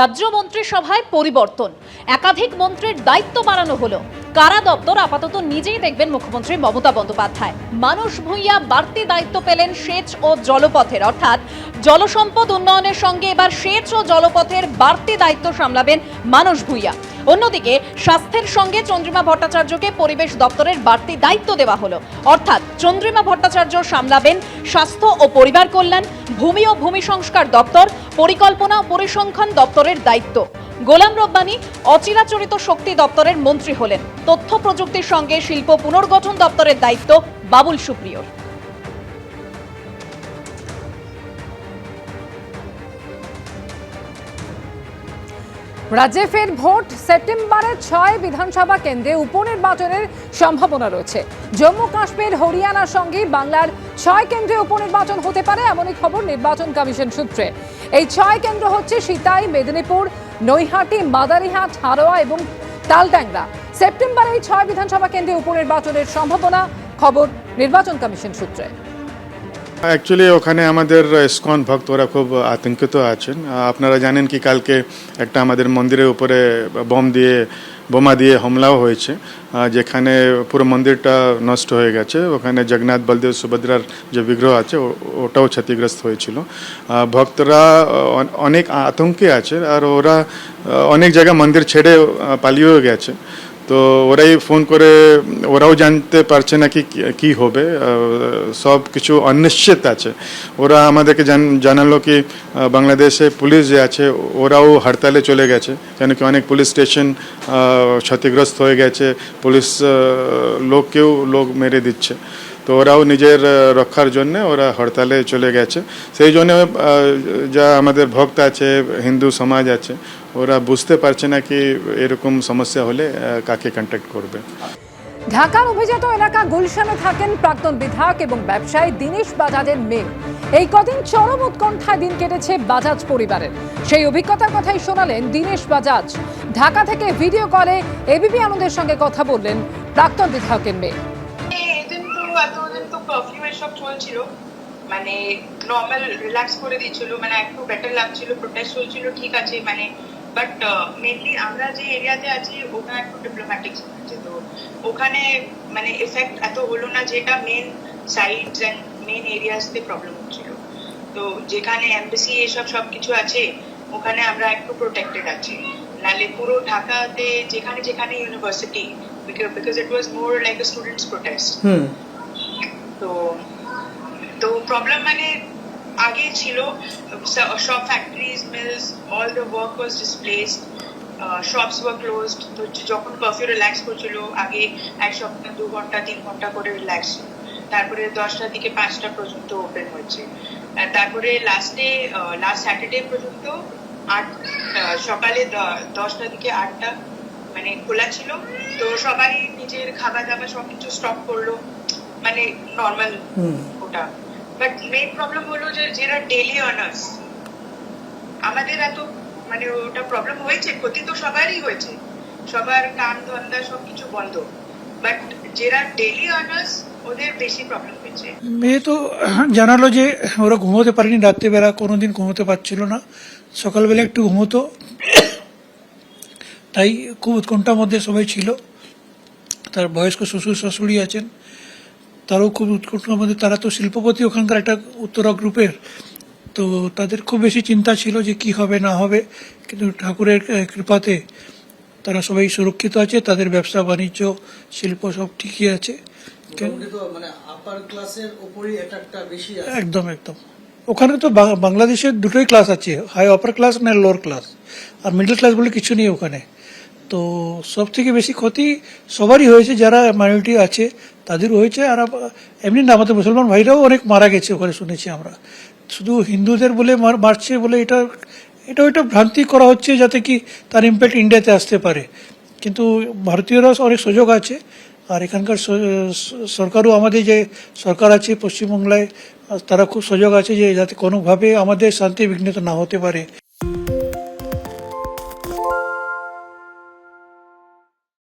রাজ্য মন্ত্রিসভায় পরিবর্তন। একাধিক মন্ত্রীর দায়িত্ব বাড়ানো হলো। কারা দপ্তর আপাতত নিজেই দেখবেন মুখ্যমন্ত্রী মমতা বন্দ্যোপাধ্যায়। মানুষ ভূঁইয়া বাড়তি দায়িত্ব পেলেন সেচ ও জলপথের। অর্থাৎ জলসম্পদ উন্নয়নের সঙ্গে এবার সেচ ও জলপথের বাড়তি দায়িত্ব সামলাবেন মানুষ ভূঁইয়া। অন্যদিকে স্বাস্থ্যের সঙ্গে চন্দ্রিমা ভট্টাচার্যকে পরিবেশ দপ্তরের বাড়তি দায়িত্ব দেওয়া হলো। অর্থাৎ চন্দ্রিমা ভট্টাচার্য সামলাবেন স্বাস্থ্য ও পরিবার কল্যাণ ভূমি ও ভূমি সংস্কার দপ্তর, পরিকল্পনা ও পরিসংখ্যান দপ্তরের দায়িত্ব। গোলাম রব্বানি অচিরাচরিত শক্তি দপ্তরের মন্ত্রী হলেন। তথ্য প্রযুক্তির সঙ্গে শিল্প পুনর্গঠন দপ্তরের দায়িত্ব বাবুল সুপ্রিয়র। রাজ্যে ফের ভোট সেপ্টেম্বরের ছয় বিধানসভা কেন্দ্রে উপনির্বাচনের সম্ভাবনা রয়েছে। জম্মু কাশ্মীর, হরিয়ানার সঙ্গে বাংলার ছয় কেন্দ্রে উপনির্বাচন হতে পারে এমনই খবর নির্বাচন কমিশন সূত্রে। এই ছয় কেন্দ্র হচ্ছে সিতাই, মেদিনীপুর, নৈহাটি, মাদারিহাট হারোয়া এবং তালড্যাংরা সেপ্টেম্বরে এই ছয় বিধানসভা কেন্দ্রে উপনির্বাচনের সম্ভাবনা খবর নির্বাচন কমিশন সূত্রে। অ্যাকচুয়ালি ওখানে আমাদের ইসকন ভক্তরা খুব আতঙ্কিত আছেন। আপনারা জানেন কি, কালকে একটা আমাদের মন্দিরের উপরে বম দিয়ে, বোমা দিয়ে হামলাও হয়েছে। যেখানে পুরো মন্দিরটা নষ্ট হয়ে গেছে। ওখানে জগন্নাথ, বলদেব, সুভদ্রার যে বিগ্রহ আছে ওটাও ক্ষতিগ্রস্ত হয়েছিল। ভক্তরা অনেক আতঙ্কে আছে, আর ওরা অনেক জায়গায় মন্দির ছেড়ে পালিয়েও গেছে। তো ওরাই ফোন করে, ওরাও জানতে পারছে না কি কি হবে সব কিছু অনিশ্চিত আছে। ওরা আমাদেরকে জান- জানালো কি বাংলাদেশে পুলিশ যে আছে, ওরাও হরতালে চলে গেছে, কেন কি অনেক পুলিশ স্টেশন ক্ষতিগ্রস্ত হয়ে গেছে, পুলিশ লোককেও লোক মেরে দিচ্ছে। তো ওরাও নিজের রক্ষার জন্য ওরা হরতালে চলে গেছে। সেই জন্য যা আমাদের ভক্ত আছে, হিন্দু সমাজ আছে ওরা বুঝতে পারছে না কি এরকম সমস্যা হলে কাকে কন্ট্যাক্ট করবে। ঢাকার অভিজাত এলাকা গুলশানে থাকেন প্রাক্তন বিধায়ক এবং ব্যবসায়ী দীনেশ বাজাজের মেয়ে। এই কদিন চরম উৎকণ্ঠায় দিন কেটেছে বাজাজ পরিবারের। সেই অভিজ্ঞতার কথাই শোনালেন দীনেশ বাজাজ। ঢাকা থেকে ভিডিও কলে এবিপি আনন্দের সঙ্গে কথা বললেন প্রাক্তন বিধায়কের মেয়ে। চলছিল। মানে নর্মাল রিল্যাক্স করে দিচ্ছিল মানে একটু বেটার লাগছিল প্রোটেস্ট চলছিল ঠিক আছে মানে বাট মেনলি আমরা যে এরিয়াতে আছি ওটা একটু ডিপ্লোম্যাটিক তো ওখানে মানে এফেক্ট এত হলো না যেটা মেন সাইডস অ্যান্ড মেন এরিয়াসতে প্রবলেম হচ্ছিল। তো যেখানে এমবেসি এসব সব কিছু আছে ওখানে আমরা একটু প্রোটেক্টেড আছি। নালে পুরো ঢাকাতে যেখানে যেখানে university because it was more like a students protest তো তো প্রবলেম মানে আগে ছিল সব factories mills all the work was displaced shops were closed তো যখন কারফিউ রিল্যাক্স করছিল আগে এক সপ্তাহ দু ঘণ্টা তিন ঘণ্টা করে রিল্যাক্স তারপরে দশটা থেকে পাঁচটা পর্যন্ত ওপেন আর তারপরে লাস্টে লাস্ট স্যাটারডে পর্যন্ত আট আহ, সকালে দশটা থেকে আটটা মানে খোলা ছিল। তো সবাই নিজের খাবার দাবার সবকিছু স্টপ করল। মানে নর্মাল ওটা। বাট মেইন প্রবলেম হলো যে যারা ডেলি আর্নার্স আমাদের এত মানে ওটা প্রবলেম হয়েছে, ক্ষতি তো সবারই হয়েছে। সবার কাম ধন্দা সবকিছু বন্ধ। বাট যারা ডেলি আর্নার্স ওদের বেশি প্রবলেম হয়েছে। মেয়ে তো জানালো যে ওরা ঘুমোতে পারেনি, রাত্রিবেলা কোনোদিন ঘুমোতে পারছিল না। সকালবেলা একটু ঘুমোতো। তাই খুব উৎকণ্ঠার মধ্যে সবাই ছিল। তার বয়স্ক শ্বশুর শাশুড়ি আছেন। তারও খুব উৎকণ্ঠার মধ্যে তারা তো শিল্পপতি ওখানকার একটা উত্তরা গ্রুপের। তো তাদের খুব বেশি চিন্তা ছিল যে কি হবে না হবে। কিন্তু ঠাকুরের কৃপাতে তারা সবাই সুরক্ষিত আছে তাদের ব্যবসা বাণিজ্য শিল্প সব ঠিকই আছে। মানে আপার ক্লাসের উপরই একটা বেশি একদম একদম। ওখানে তো বাংলাদেশের দুটোই ক্লাস আছে হাই আপার ক্লাস না লোয়ার ক্লাস আর মিডল ক্লাস বলে কিছু নেই ওখানে। তো সব থেকে বেশি ক্ষতি সবারই হয়েছে, যারা মাইনরিটি আছে, তাদেরও হয়েছে। আর এমনি না, আমাদের মুসলমান ভাইরাও অনেক মারা গেছে ওখানে শুনেছি আমরা। শুধু হিন্দুদের বলে মার- মারছে বলে এটা এটা ওইটা ভ্রান্তি করা হচ্ছে যাতে কি তার ইম্প্যাক্ট ইন্ডিয়াতে আসতে পারে। কিন্তু ভারতীয়রা অনেক সুযোগ আছে। আর এখানকার সরকারও আমাদের যে সরকার আছে পশ্চিমবাংলায়, তারা খুব সুযোগ আছে যে যাতে কোনোভাবে আমাদের শান্তি বিঘ্নিত না হতে পারে।